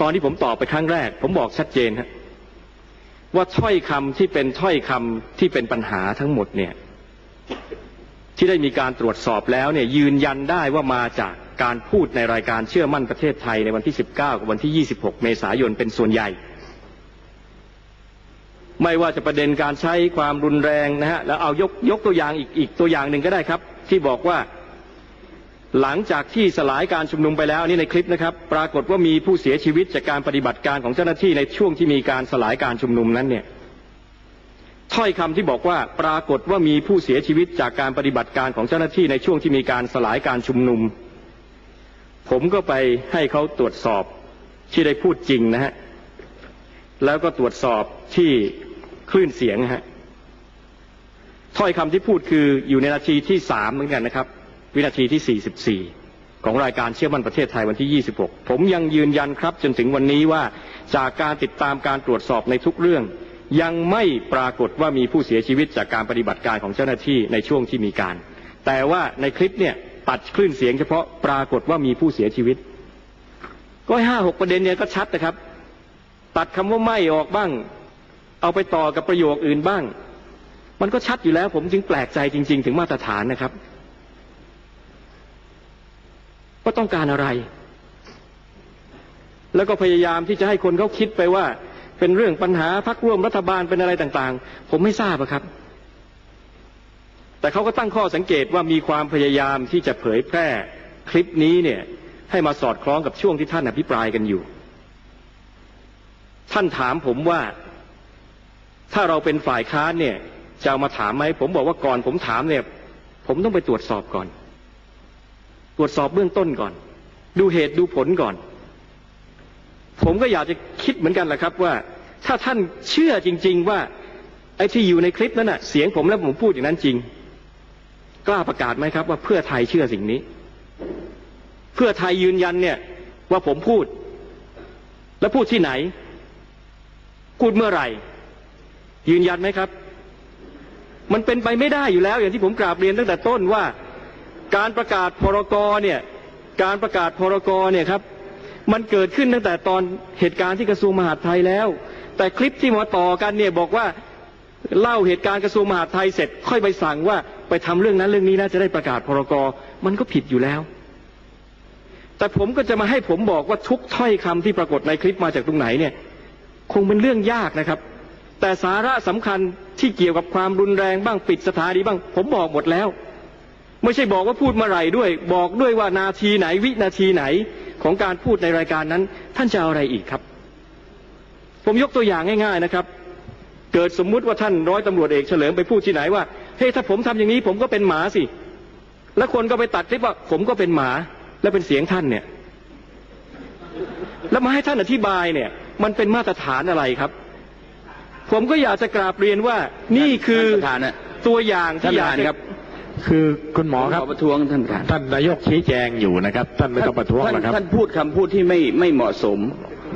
ตอนที่ผมตอบไปครั้งแรก ผมบอกชัดเจนฮะว่าถ้อยคำที่เป็นถ้อยคำที่เป็นปัญหาทั้งหมดเนี่ยที่ได้มีการตรวจสอบแล้วเนี่ยยืนยันได้ว่ามาจากการพูดในรายการเชื่อมั่นประเทศไทยในวันที่ 19 กับวันที่ 26 เมษายนเป็นส่วนใหญ่ ไม่ว่าจะประเด็นการใช้ความรุนแรงนะฮะแล้วเอายกยกตัวอย่างอีกอีกตัวอย่างหนึ่งก็ได้ครับ ที่บอกว่า หลังจากที่สลายการชุมนุมไปแล้วนี่ในคลิปนะครับ ปรากฏว่ามีผู้เสียชีวิตจากการปฏิบัติการของเจ้าหน้าที่ในช่วงที่มีการสลายการชุมนุมนั้นเนี่ยถ้อยคำที่บอกว่าปรากฏว่ามีผู้เสียชีวิตจากการปฏิบัติการของเจ้าหน้าที่ในช่วงที่มีการสลายการชุมนุม ผมก็ไปให้เขาตรวจสอบที่ได้พูดจริงนะฮะแล้วก็ตรวจสอบที่คลื่นเสียงฮะถ้อยคำที่พูดคืออยู่ในนาทีที่สามเหมือนกันนะครับ วินาทีที่สี่สิบสี่ของรายการเชื่อมั่นประเทศไทยวันที่ 26 ผมยังยืนยันครับจนถึงวันนี้ว่าจากการติดตามการตรวจสอบในทุกเรื่อง ยังไม่ปรากฏว่ามีผู้เสียชีวิตจากการปฏิบัติการของเจ้าหน้าที่ในช่วงที่มีการ แต่ว่าในคลิปเนี่ยตัดคลื่นเสียงเฉพาะปรากฏว่ามีผู้เสียชีวิต ก็ห้าหกประเด็นเนี่ยก็ชัดนะครับ ตัดคำว่าไม่ออกบ้าง เอาไปต่อกับประโยคอื่นบ้าง มันก็ชัดอยู่แล้วผมจึงแปลกใจจริง ๆ ถึงมาตรฐานนะครับ ว่าต้องการอะไร แล้วก็พยายามที่จะให้คนเขาคิดไปว่า เป็นเรื่องปัญหาพักร่วมรัฐบาลเป็นอะไรต่างๆ ผมไม่ทราบครับ แต่เขาก็ตั้งข้อสังเกตว่ามีความพยายามที่จะเผยแพร่คลิปนี้เนี่ย ให้มาสอดคล้องกับช่วงที่ท่านอภิปรายกันอยู่ ท่านถามผมว่า ถ้าเราเป็นฝ่ายค้านเนี่ยจะามาถามไหมผมบอกว่าก่อนผมถามเนี่ย ผมต้องไปตรวจสอบก่อน ตรวจสอบเบื้องต้นก่อน ดูเหตุดูผลก่อน ผมก็อยากจะคิดเหมือนกันแหละครับว่า ถ้าท่านเชื่อจริง ๆ ว่าไอ้ที่อยู่ในคลิปนั้นน่ะเสียงผมแล้วผมพูดอย่างนั้นจริง กล้าประกาศไหมครับ ว่าเพื่อไทยเชื่อสิ่งนี้ เพื่อไทยยืนยันเนี่ย ว่าผมพูด แล้วพูดที่ไหน พูดเมื่อไหร่ ยืนยันไหมครับ มันเป็นไปไม่ได้อยู่แล้ว อย่างที่ผมกราบเรียนตั้งแต่ต้นว่า การประกาศพรกรเนี่ยการประกาศพรกรเนี่ยครับมันเกิดขึ้นตั้งแต่ตอนเหตุการณ์ที่กระทรวงมหาดไทยแล้ว แต่คลิปที่มาต่อกันเนี่ยบอกว่าเล่าเหตุการณ์กระทรวงมหาดไทยเสร็จ ค่อยไปสั่งว่าไปทำเรื่องนั้นเรื่องนี้นะจะได้ประกาศพรกรมันก็ผิดอยู่แล้ว แต่ผมก็จะมาให้ผมบอกว่าทุกถ้อยคำที่ปรากฏในคลิปมาจากตรงไหนเนี่ยคงเป็นเรื่องยากนะครับ แต่สาระสำคัญที่เกี่ยวกับความรุนแรงบ้างปิดสถานีบ้าง ผมบอกหมดแล้ว ไม่ใช่บอกว่าพูดเมื่อไหร่ด้วย บอกด้วยว่านาทีไหนวินาทีไหนของการพูดในรายการนั้น ท่านจะเอาอะไรอีกครับ ผมยกตัวอย่างง่าย ๆนะครับ เกิดสมมุติว่าท่านร้อยตำรวจเอกเฉลิมไปพูดที่ไหนว่าเฮ้ยถ้าผมทำอย่างนี้ ผมก็เป็นหมาสิ แล้วคนก็ไปตัดคลิปว่า ผมก็เป็นหมา แล้วเป็นเสียงท่านเนี่ย แล้วมาให้ท่านอธิบายเนี่ย มันเป็นมาตรฐานอะไรครับ ผมก็อยากจะกราบเรียนว่า นี่คือตัวอย่างที่อยากครับ คือคุณหมอครับประท้วงท่านประธานท่านนายกชี้แจงอยู่นะครับ ท่านไม่ต้องประท้วงนะครับท่านพูดคำพูดที่ไม่ไม่เหมาะสม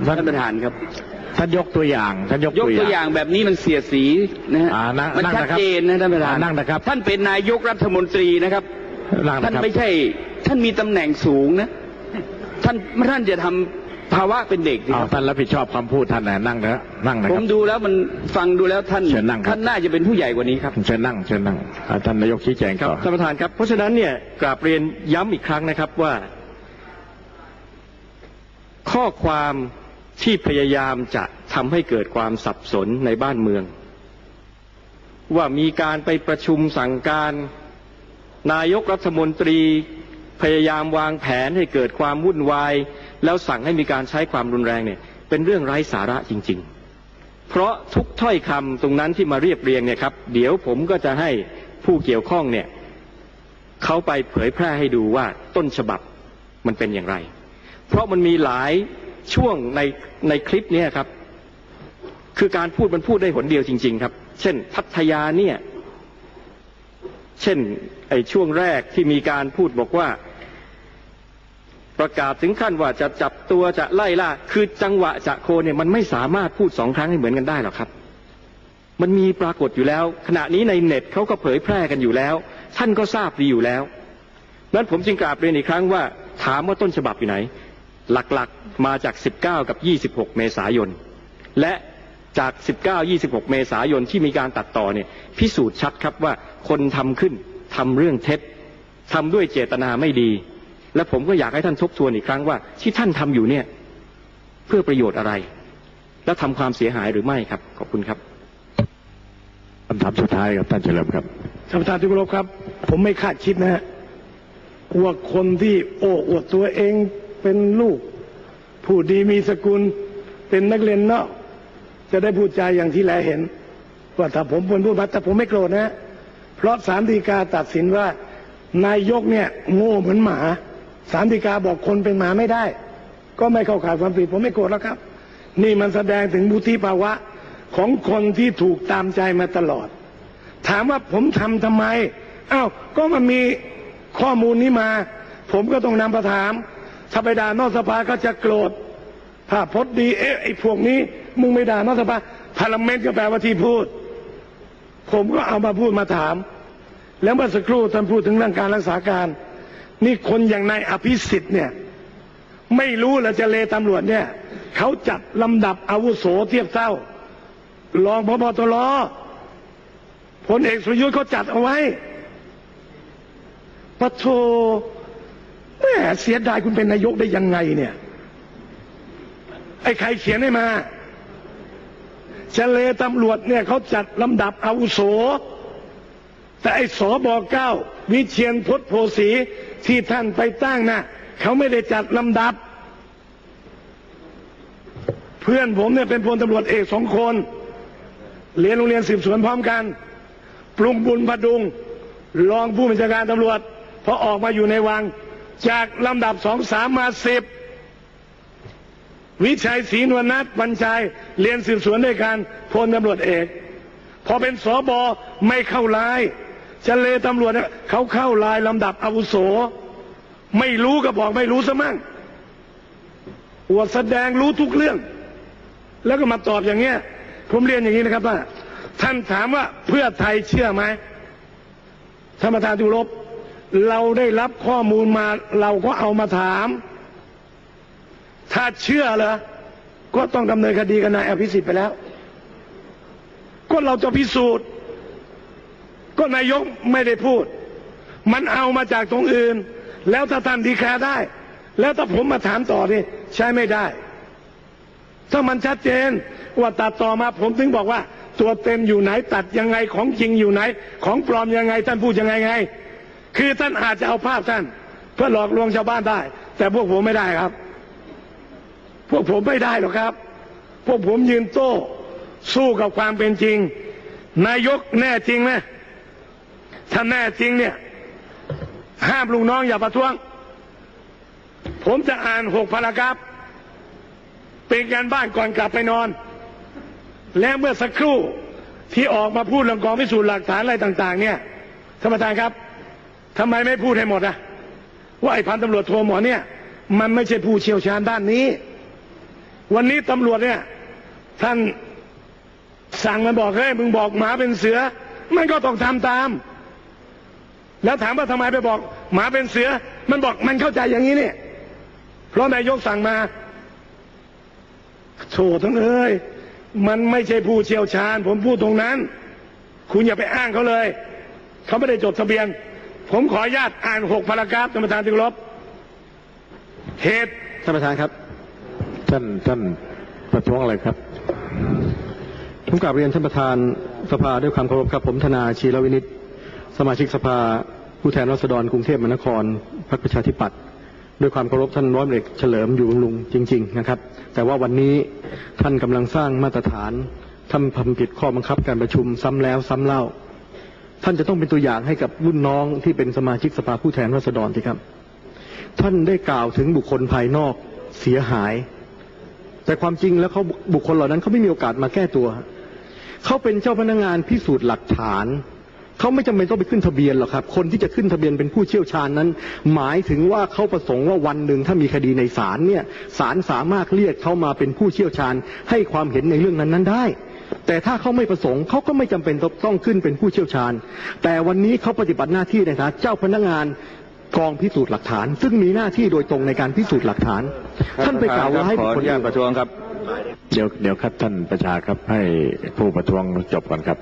ท่านประธานครับท่านยกตัวอย่างท่านยกตัวอย่างแบบนี้มันเสียสีนะฮะมันชัดเจนนะท่านประธานนั่งนะครับ ท่านเป็นนายกรัฐมนตรีนะครับท่านไม่ใช่ ท่านมีตำแหน่งสูงนะ ท่านท่านจะทำ ภาวะเป็นเด็กดิท่านรับผิดชอบคำพูดท่านนะนั่งนะนั่งนะผมดูแล้วมันฟังดูแล้วท่านท่านน่าจะเป็นผู้ใหญ่กว่านี้ครับ เชิญนั่งเชิญนั่งท่านนายกชี้แจงครับท่านประธานครับ เพราะฉะนั้นเนี่ยกราบเรียนย้ำอีกครั้งนะครับว่า ข้อความที่พยายามจะทำให้เกิดความสับสนในบ้านเมือง ว่ามีการไปประชุมสั่งการ นายกรัฐมนตรีพยายามวางแผนให้เกิดความวุ่นวาย แล้วสั่งให้มีการใช้ความรุนแรงเนี่ยเป็นเรื่องไร้สาระจริง ๆ เพราะทุกถ้อยคำตรงนั้นที่มาเรียบเรียงเนี่ยครับ เดี๋ยวผมก็จะให้ผู้เกี่ยวข้องเนี่ยเขาไปเผยแพร่ให้ดูว่าต้นฉบับมันเป็นอย่างไร เพราะมันมีหลายช่วงในในคลิปนี้ครับ คือการพูดมันพูดได้หนเดียวจริง ๆ ครับ เช่น พัทยาเนี่ย เช่นไอ้ช่วงแรกที่มีการพูดบอกว่า ประกาศถึงขั้นว่าจะจับตัวจะไล่ล่า คือจังหวะจะโคเนี่ยมันไม่สามารถพูดสองครั้งให้เหมือนกันได้หรอกครับ มันมีปรากฏอยู่แล้ว ขณะนี้ในเน็ตเขาก็เผยแพร่กันอยู่แล้ว ท่านก็ทราบดีอยู่แล้วนั้นผมจึงกราบเรียนอีกครั้งว่า ถามว่าต้นฉบับอยู่ไหน หลักๆมาจาก 19 กับ 26 เมษายน และจาก 19 26 เมษายนที่มีการตัดต่อเนี่ยพิสูจน์ชัดครับว่าคนทำขึ้นทำเรื่องเท็จทำด้วยเจตนาไม่ดี และผมก็อยากให้ท่านทบทวนอีกครั้งว่าที่ท่านทำอยู่เนี่ย เพื่อประโยชน์อะไร และทำความเสียหายหรือไม่ครับ ขอบคุณครับคำถามสุดท้ายครับท่านเฉลิมครับท่านประธานที่เคารพครับ ผมไม่คาดคิดนะฮะว่าคนที่โอ้อวดตัวเองเป็นลูก ผู้ดีมีสกุล เป็นนักเรียนนอกจะได้พูดจาอย่างที่แลเห็นว่าถ้าผมเป็นผู้บัตรแต่ผมไม่โกรธนะ เพราะสารดีกาตัดสินว่านายกเนี่ย โง่เหมือนหมา สารดีกาบอกคนเป็นหมาไม่ได้ ก็ไม่เข้าข่ายความผิดผมไม่โกรธแล้วครับ นี่มันแสดงถึงบุธิภาวะของคนที่ถูกตามใจมาตลอด ถามว่าผมทำทำไมอ้าวก็มันมีข้อมูลนี้มา ผมก็ต้องนำมาถาม ถ้าไปด่านอกสภาก็จะโกรธถ้าพดดีเอ๊ะไอ้พวกนี้ มึงไม่ด่านอกสภาพาร์ลเมนต์ก็แปลว่าที่พูด ผมก็เอามาพูดมาถาม แล้วเมื่อสักครู่ท่านพูดถึงเรื่องการรักษาการ นี่คนอย่างนายอภิสิทธิ์เนี่ย ไม่รู้หรอจะเลตำรวจเนี่ยเขาจัดลำดับอาวุโสเทียบเท่ารองพบตรพลเอกสุยุทธ์เขาจัดเอาไว้ปะโทแม่เสียดายคุณเป็นนายกได้ยังไงเนี่ย ไอ้ใครเขียนให้มาเจเลตำรวจเนี่ยเขาจัดลำดับอาวุโส แต่ไอ้สอบอเก้าวิเชียนพจน์โพสีที่ท่านไปตั้งน่ะเขาไม่ได้จัดลำดับ เพื่อนผมเนี่ยเป็นพลตำรวจเอกสองคน เรียนโรงเรียนสืบสวนพร้อมกัน ปรุงบุญพดุง รองผู้บัญชาการตำรวจพอออกมาอยู่ในวัง จากลำดับสองสามมาสิบวิชัยศรีนวลนัทบัญชัยเรียนสืบสวนด้วยกันพลตำรวจเอก พอเป็นสอบอไม่เข้าลาย จเลตำรวจเนี่ยเขาเข้าลายลำดับอาวุโส ไม่รู้ก็บอกไม่รู้ซะมั่งอวดแสดงรู้ทุกเรื่อง แล้วก็มาตอบอย่างเงี้ย ผมเรียนอย่างนี้นะครับว่า ท่านถามว่าเพื่อไทยเชื่อไหมท่านประธานที่เคารพเราได้รับข้อมูลมาเราก็เอามาถาม ถ้าเชื่อเหรอก็ต้องดำเนินคดีกับนายอภิสิทธิ์ไปแล้ว ก็เราจะพิสูจน์ ก็นายกไม่ได้พูด มันเอามาจากตรงอื่น แล้วถ้าท่านดีแคร์ได้ แล้วถ้าผมมาถามต่อนี่ใช้ไม่ได้ ถ้ามันชัดเจนว่าตัดต่อมาผมถึงบอกว่า ตัวเต็มอยู่ไหนตัดยังไงของจริงอยู่ไหน ของปลอมยังไง ท่านพูดยังไงไง คือท่านอาจจะเอาภาพท่าน เพื่อหลอกลวงชาวบ้านได้ แต่พวกผมไม่ได้ครับ พวกผมไม่ได้หรอกครับ พวกผมยืนโต้สู้กับความเป็นจริง นายกแน่จริงไหม ถ้าแน่จริงเนี่ย ห้ามลูกน้องอย่าประท้วง ผมจะอ่านหกพารากราฟเป็นการบ้านก่อนกลับไปนอน และเมื่อสักครู่ที่ออกมาพูดเรื่องกองพิสูจน์หลักฐานอะไรต่าง ๆ เนี่ยท่านประธานครับทำไมไม่พูดให้หมดอะว่าไอ้พันตำรวจโทหมอเนี่ย มันไม่ใช่ผู้เชี่ยวชาญด้านนี้ วันนี้ตำรวจเนี่ย ท่านสั่งมันบอกเฮ้ยมึงบอกหมาเป็นเสือ มันก็ต้องทำตาม แล้วถามว่าทำไมไปบอก หมาเป็นเสือ มันบอกมันเข้าใจอย่างนี้เนี่ยเพราะนายกสั่งมาโถทั้งเอ้ยมันไม่ใช่ผู้เชี่ยวชาญ ผมพูดตรงนั้น คุณอย่าไปอ้างเขาเลย เขาไม่ได้จดทะเบียน ผมขออนุญาตอ่านหกพารากราฟท่านประธานที่รพเหตุท่านประธานครับ ท่านท่านประท้วงอะไรครับผมกราบเรียนท่านประธานสภาด้วยความเคารพครับผมธนาชีรวินิต สมาชิกสภาผู้แทนราษฎรกรุงเทพมหานครพรรคประชาธิปัตย์ด้วยความเคารพท่านร้อยเอกเฉลิมอยู่บำรุงจริง ๆ นะครับ แต่ว่าวันนี้ท่านกำลังสร้างมาตรฐานทำความผิดข้อบังคับการประชุมซ้ำแล้วซ้ำเล่า ท่านจะต้องเป็นตัวอย่างให้กับรุ่นน้องที่เป็นสมาชิกสภาผู้แทนราษฎรทีครับ ท่านได้กล่าวถึงบุคคลภายนอกเสียหาย แต่ความจริงแล้วเขาบุคคลเหล่านั้นเขาไม่มีโอกาสมาแก้ตัว เขาเป็นเจ้าพนักงานพิสูจน์หลักฐาน เขาไม่จำเป็นต้องไปขึ้นทะเบียนหรอกครับ คนที่จะขึ้นทะเบียนเป็นผู้เชี่ยวชาญนั้น หมายถึงว่าเขาประสงค์ว่าวันหนึ่งถ้ามีคดีในศาลเนี่ยศาลสามารถเรียกเขามาเป็นผู้เชี่ยวชาญ ให้ความเห็นในเรื่องนั้นๆได้ แต่ถ้าเขาไม่ประสงค์เขาก็ไม่จำเป็นต้องขึ้นเป็นผู้เชี่ยวชาญ แต่วันนี้เขาปฏิบัติหน้าที่ในฐานะเจ้าพนักงานกองพิสูจน์หลักฐาน ซึ่งมีหน้าที่โดยตรงในการพิสูจน์หลักฐาน ท่านไปกล่าวร้ายขบุคคลนุญาอื่นประท้วงครับ เดี๋ยวเดี๋ยวครับท่านประชาครับให้ผู้ประท้วงจบก่อนครับ